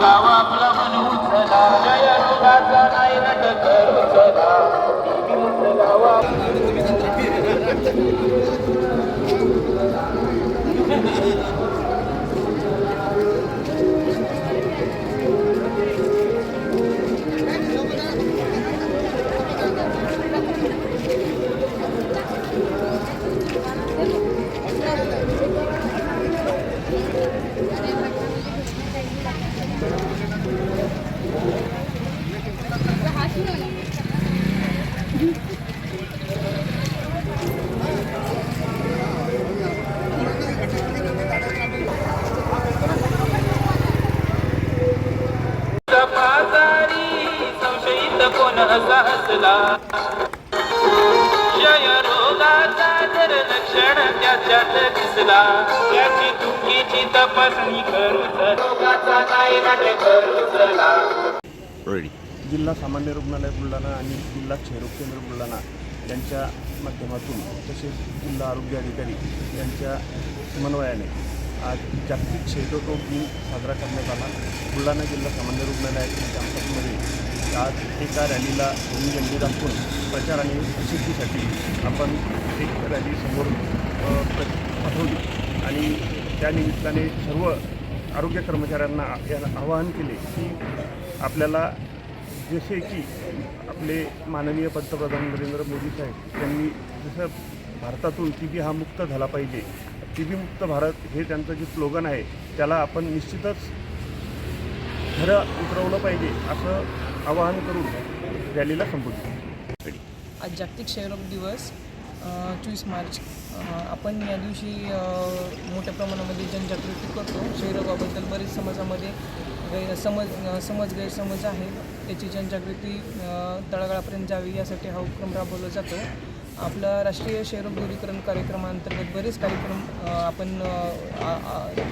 गावा आपला मन उचला. जय रोगाचा नाही असला क्षय रोगाचा जर लक्षण त्याच्यात दिसला त्याची चुकीची तपासणी करू जिल्हा सामान्य रुग्णालय बुलढाणा आणि जिल्हा क्षयरोग केंद्र बुलढाणा यांच्या माध्यमातून तसेच जिल्हा आरोग्य अधिकारी यांच्या समन्वयाने आज जागतिक क्षयरोग दिन साजरा करण्यात आला. बुलढाणा जिल्हा सामान्य रुग्णालयातील कॅम्पसमध्ये आज एका रॅलीला दोन्ही झेंडे दाखवून प्रचार आणि प्रसिद्धीसाठी आपण एक रॅली समोर पाठवली. आणि त्या निमित्ताने सर्व आरोग्य कर्मचाऱ्यांना आवाहन केले की आपल्याला जसे की आपले माननीय पंतप्रधान नरेंद्र मोदी साहेब यांनी जसं भारतातून टी बी हा मुक्त झाला पाहिजे टी बी मुक्त भारत हे त्यांचं जे स्लोगन आहे त्याला आपण निश्चितच खरं उतरवलं पाहिजे असं आवाहन करून रॅलीला संबोधित आज जागतिक क्षयरोग दिवस चोवीस मार्च. आपण या दिवशी मोठ्या प्रमाणामध्ये जनजागृती करतो. क्षयरोगाबद्दल बरेच समाजामध्ये गैर समज समज गैरसमज आहे त्याची जनजागृती तळागाळापर्यंत जावी यासाठी हा उपक्रम राबवला जातो. आपला राष्ट्रीय क्षयरोग दूरीकरण कार्यक्रमाअंतर्गत बरेच कार्यक्रम आपण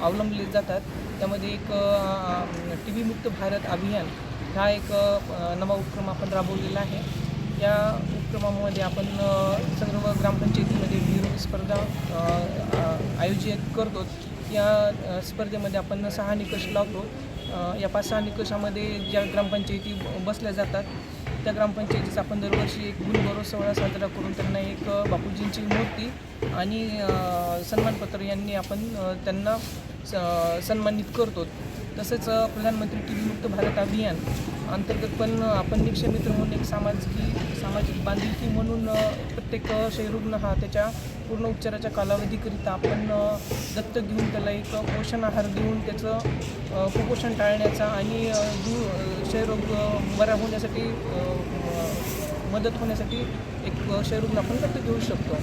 अवलंबले जातात. त्यामध्ये एक टीबीमुक्त भारत अभियान हा एक नवा उपक्रम आपण राबवलेला आहे. या उपक्रमामध्ये आपण सर्व ग्रामपंचायतीमध्ये विरोध स्पर्धा आयोजित करतो. या स्पर्धेमध्ये आपण सहा निकष लावतो. या पाच सहा निकषामध्ये ज्या ग्रामपंचायती बसल्या जातात त्या ग्रामपंचायतीचा आपण दरवर्षी एक गुणगौरव सोहळा साजरा करून त्यांना एक बापूजींची मूर्ती आणि सन्मानपत्र यांनी आपण त्यांना स- सन्मानित करतो. तसंच प्रधानमंत्री टी व्ही मुक्त भारत अभियान अंतर्गत पण आपण निक्षय मित्र म्हणून एक सामाजिक सामाजिक बांधिलकी म्हणून प्रत्येक क्षयरुग्ण हा त्याच्या पूर्ण उपचाराच्या कालावधीकरिता आपण दत्तक घेऊन त्याला एक पोषण आहार देऊन त्याचं कुपोषण टाळण्याचा आणि दू क्षयरोग बरा होण्यासाठी मदत होण्यासाठी एक क्षयरुग्ण आपण दत्तक घेऊ शकतो.